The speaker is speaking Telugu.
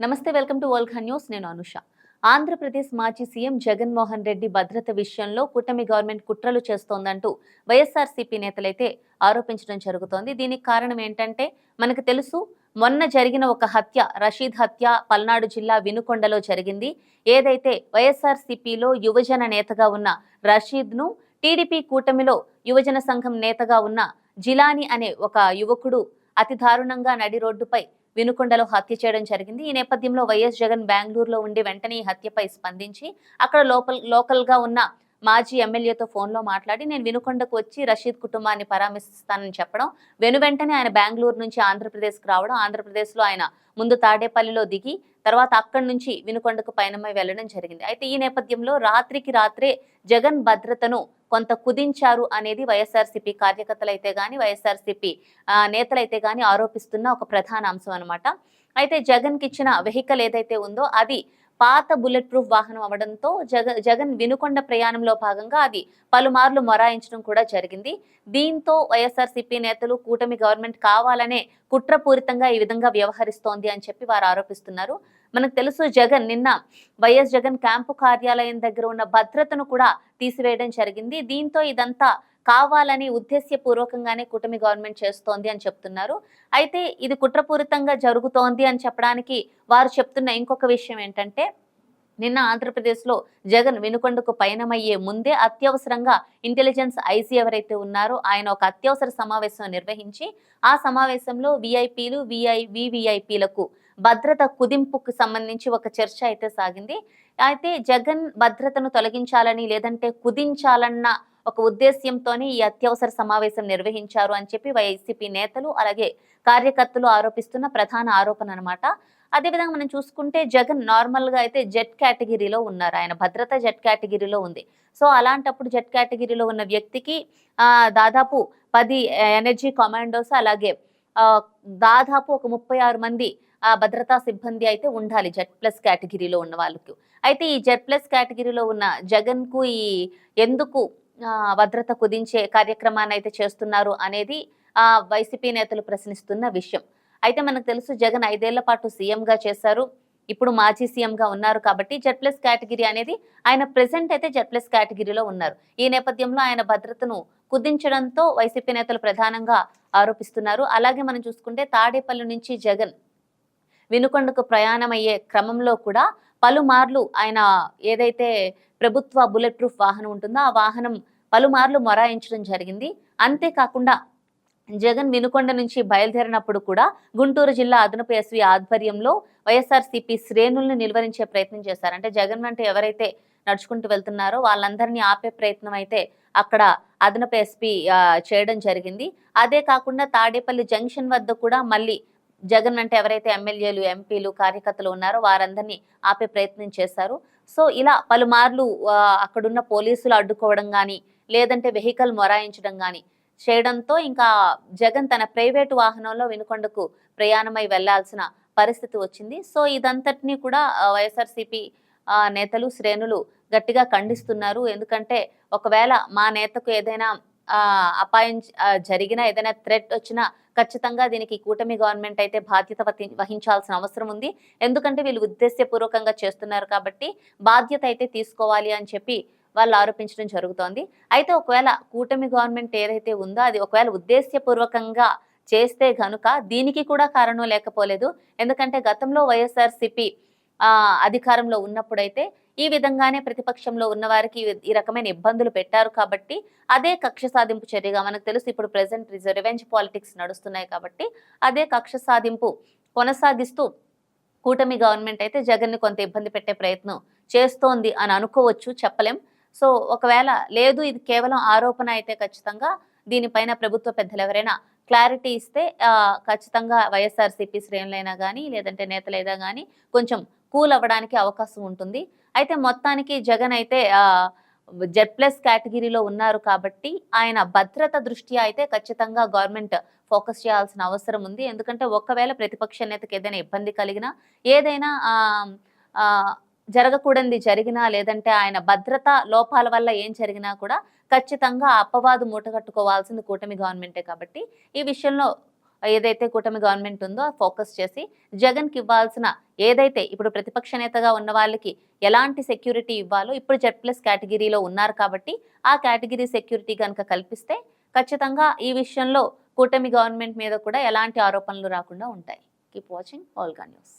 నమస్తే వెల్కమ్ టు వరల్డ్ న్యూస్. నేను అనుష. ఆంధ్రప్రదేశ్ మాజీ సీఎం జగన్మోహన్ రెడ్డి భద్రత విషయంలో కూటమి గవర్నమెంట్ కుట్రలు చేస్తోందంటూ వైఎస్ఆర్సీపీ నేతలైతే ఆరోపించడం జరుగుతోంది. దీనికి కారణం ఏంటంటే మనకు తెలుసు మొన్న జరిగిన ఒక హత్య రషీద్ హత్య పల్నాడు జిల్లా వినుకొండలో జరిగింది. ఏదైతే వైఎస్ఆర్సీపీలో యువజన నేతగా ఉన్న రషీద్ను టీడీపీ కూటమిలో యువజన సంఘం నేతగా ఉన్న జిలాని అనే ఒక యువకుడు అతి దారుణంగా నడి రోడ్డుపై వినుకొండలో హత్య చేయడం జరిగింది. ఈ నేపథ్యంలో వైఎస్ జగన్ బెంగళూరులో ఉండి వెంటనే ఈ హత్యపై స్పందించి అక్కడ లోకల్ లోకల్గా ఉన్న మాజీ ఎమ్మెల్యేతో ఫోన్లో మాట్లాడి నేను వినుకొండకు వచ్చి రషీద్ కుటుంబాన్ని పరామర్శిస్తానని చెప్పడం వెను వెంటనే ఆయన బెంగళూరు నుంచి ఆంధ్రప్రదేశ్కి రావడం ఆంధ్రప్రదేశ్లో ఆయన ముందు తాడేపల్లిలో దిగి తర్వాత అక్కడి నుంచి వినుకొండకు పయనమై వెళ్ళడం జరిగింది. అయితే ఈ నేపథ్యంలో రాత్రికి రాత్రే జగన్ భద్రతను కొంత కుదించారు అనేది వైఎస్ఆర్సీపీ కార్యకర్తలు అయితే కానీ వైఎస్ఆర్సీపీ నేతలైతే కానీ ఆరోపిస్తున్న ఒక ప్రధాన అంశం అనమాట అయితే జగన్కి ఇచ్చిన వెహికల్ ఏదైతే ఉందో అది పాత బుల్లెట్ ప్రూఫ్ వాహనం అవడంతో జగ జగన్ వినుకొండ ప్రయాణంలో భాగంగా అది పలుమార్లు మొరాయించడం కూడా జరిగింది. దీంతో వైఎస్ఆర్సీపీ నేతలు కూటమి గవర్నమెంట్ కావాలనే కుట్రపూరితంగా ఈ విధంగా వ్యవహరిస్తోంది అని చెప్పి వారు ఆరోపిస్తున్నారు. మనకు తెలుసు జగన్ నిన్న వైఎస్ జగన్ క్యాంపు కార్యాలయం దగ్గర ఉన్న భద్రతను కూడా తీసివేయడం జరిగింది. దీంతో ఇదంతా కావాలని ఉద్దేశ్యపూర్వకంగానే కూటమి గవర్నమెంట్ చేస్తోంది అని చెప్తున్నారు. అయితే ఇది కుట్రపూరితంగా జరుగుతోంది అని చెప్పడానికి వారు చెప్తున్న ఇంకొక విషయం ఏంటంటే నిన్న ఆంధ్రప్రదేశ్లో జగన్ వినుకొండకు పయనమయ్యే ముందే అత్యవసరంగా ఇంటెలిజెన్స్ ఐసీ ఎవరైతే ఉన్నారో ఆయన ఒక అత్యవసర సమావేశం నిర్వహించి ఆ సమావేశంలో విఐపీలు విఐ వివిఐపీలకు భద్రత కుదింపుకు సంబంధించి ఒక చర్చ అయితే సాగింది. అయితే జగన్ భద్రతను తొలగించాలని లేదంటే కుదించాలన్న ఒక ఉద్దేశ్యంతోనే ఈ అత్యవసర సమావేశం నిర్వహించారు అని చెప్పి వైసీపీ నేతలు అలాగే కార్యకర్తలు ఆరోపిస్తున్న ప్రధాన ఆరోపణ అనమాట అదేవిధంగా మనం చూసుకుంటే జగన్ నార్మల్గా అయితే జెట్ కేటగిరీలో ఉన్నారు. ఆయన భద్రత జెట్ కేటగిరీలో ఉంది. సో అలాంటప్పుడు జెట్ కేటగిరీలో ఉన్న వ్యక్తికి దాదాపు పది ఎనర్జీ కమాండోస్ అలాగే దాదాపు ఒక ముప్పై ఆరు మంది ఆ భద్రతా సిబ్బంది అయితే ఉండాలి జెడ్ ప్లస్ కేటగిరీలో ఉన్న వాళ్ళకి. అయితే ఈ జెడ్ ప్లస్ కేటగిరీలో ఉన్న జగన్కు ఈ ఎందుకు భద్రత కుదించే కార్యక్రమాన్ని అయితే చేస్తున్నారు అనేది ఆ వైసీపీ నేతలు ప్రశ్నిస్తున్న విషయం. అయితే మనకు తెలుసు జగన్ ఐదేళ్ళ పాటు సీఎంగా చేశారు. ఇప్పుడు మాజీ సీఎంగా ఉన్నారు కాబట్టి జెడ్ ప్లస్ కేటగిరీ అనేది ఆయన ప్రెసెంట్ అయితే జెడ్ ప్లస్ కేటగిరీలో ఉన్నారు. ఈ నేపథ్యంలో ఆయన భద్రతను కుదించడంతో వైసీపీ నేతలు ప్రధానంగా ఆరోపిస్తున్నారు. అలాగే మనం చూసుకుంటే తాడేపల్లి నుంచి జగన్ వినుకొండకు ప్రయాణమయ్యే క్రమంలో కూడా పలుమార్లు ఆయన ఏదైతే ప్రభుత్వ బుల్లెట్ ప్రూఫ్ వాహనం ఉంటుందో ఆ వాహనం పలుమార్లు మొరాయించడం జరిగింది. అంతేకాకుండా జగన్ వినుకొండ నుంచి బయలుదేరినప్పుడు కూడా గుంటూరు జిల్లా అదనపు ఎస్వి ఆధ్వర్యంలో వైఎస్ఆర్సీపీ శ్రేణుల్ని నిలువరించే ప్రయత్నం చేశారు. అంటే జగన్ అంటే ఎవరైతే నడుచుకుంటూ వెళ్తున్నారో వాళ్ళందరినీ ఆపే ప్రయత్నం అయితే అక్కడ అదనపు ఎస్పీ చేయడం జరిగింది. అదే కాకుండా తాడేపల్లి జంక్షన్ వద్ద కూడా మళ్ళీ జగన్ అంటే ఎవరైతే ఎమ్మెల్యేలు ఎంపీలు కార్యకర్తలు ఉన్నారో వారందరినీ ఆపే ప్రయత్నం చేశారు. సో ఇలా పలుమార్లు అక్కడున్న పోలీసులు అడ్డుకోవడం కానీ లేదంటే వెహికల్ మొరాయించడం కానీ చేయడంతో ఇంకా జగన్ తన ప్రైవేటు వాహనంలో వినుకొండకు ప్రయాణమై వెళ్ళాల్సిన పరిస్థితి వచ్చింది. సో ఇదంతటినీ కూడా వైఎస్ఆర్సీపీ నేతలు శ్రేణులు గట్టిగా ఖండిస్తున్నారు. ఎందుకంటే ఒకవేళ మా నేతకు ఏదైనా అపాయం జరిగినా ఏదైనా థ్రెట్ వచ్చినా ఖచ్చితంగా దీనికి కూటమి గవర్నమెంట్ అయితే బాధ్యత వహించాల్సిన అవసరం ఉంది. ఎందుకంటే వీళ్ళు ఉద్దేశ్యపూర్వకంగా చేస్తున్నారు కాబట్టి బాధ్యత అయితే తీసుకోవాలి అని చెప్పి వాళ్ళు ఆరోపించడం జరుగుతోంది. అయితే ఒకవేళ కూటమి గవర్నమెంట్ ఏదైతే ఉందో అది ఒకవేళ ఉద్దేశ్యపూర్వకంగా చేస్తే గనుక దీనికి కూడా కారణం లేకపోలేదు. ఎందుకంటే గతంలో వైఎస్ఆర్సిపి అధికారంలో ఉన్నప్పుడైతే ఈ విధంగానే ప్రతిపక్షంలో ఉన్న వారికి ఈ రకమైన ఇబ్బందులు పెట్టారు కాబట్టి అదే కక్ష సాధింపు చర్యగా మనకు తెలుసు. ఇప్పుడు ప్రజెంట్ రివెంజ్ పాలిటిక్స్ నడుస్తున్నాయి కాబట్టి అదే కక్ష సాధింపు కొనసాగిస్తూ కూటమి గవర్నమెంట్ అయితే జగన్ని కొంత ఇబ్బంది పెట్టే ప్రయత్నం చేస్తోంది అని అనుకోవచ్చు చెప్పలేం. సో ఒకవేళ లేదు ఇది కేవలం ఆరోపణ అయితే ఖచ్చితంగా దీనిపైన ప్రభుత్వ పెద్దలు ఎవరైనా క్లారిటీ ఇస్తే ఖచ్చితంగా వైఎస్ఆర్సీపీ శ్రేణులైనా కానీ లేదంటే నేతలైనా కానీ కొంచెం కూల్ అవ్వడానికి అవకాశం ఉంటుంది. అయితే మొత్తానికి జగన్ అయితే జెడ్ ప్లస్ కేటగిరీలో ఉన్నారు కాబట్టి ఆయన భద్రత దృష్ట్యా అయితే ఖచ్చితంగా గవర్నమెంట్ ఫోకస్ చేయాల్సిన అవసరం ఉంది. ఎందుకంటే ఒకవేళ ప్రతిపక్ష నేతకు ఏదైనా ఇబ్బంది కలిగినా ఏదైనా జరగకూడనిది జరిగినా లేదంటే ఆయన భద్రత లోపాల వల్ల ఏం జరిగినా కూడా ఖచ్చితంగా అపవాదు మూటగట్టుకోవాల్సింది కూటమి గవర్నమెంటే కాబట్టి ఈ విషయంలో ఏదైతే కూటమి గవర్నమెంట్ ఉందో ఫోకస్ చేసి జగన్కి ఇవ్వాల్సిన ఏదైతే ఇప్పుడు ప్రతిపక్ష నేతగా ఉన్న వాళ్ళకి ఎలాంటి సెక్యూరిటీ ఇవ్వాలో ఇప్పుడు జెడ్ ప్లస్ కేటగిరీలో ఉన్నారు కాబట్టి ఆ కేటగిరీ సెక్యూరిటీ కనుక కల్పిస్తే ఖచ్చితంగా ఈ విషయంలో కూటమి గవర్నమెంట్ మీద కూడా ఎలాంటి ఆరోపణలు రాకుండా ఉంటాయి. Keep watching ఆల్గా news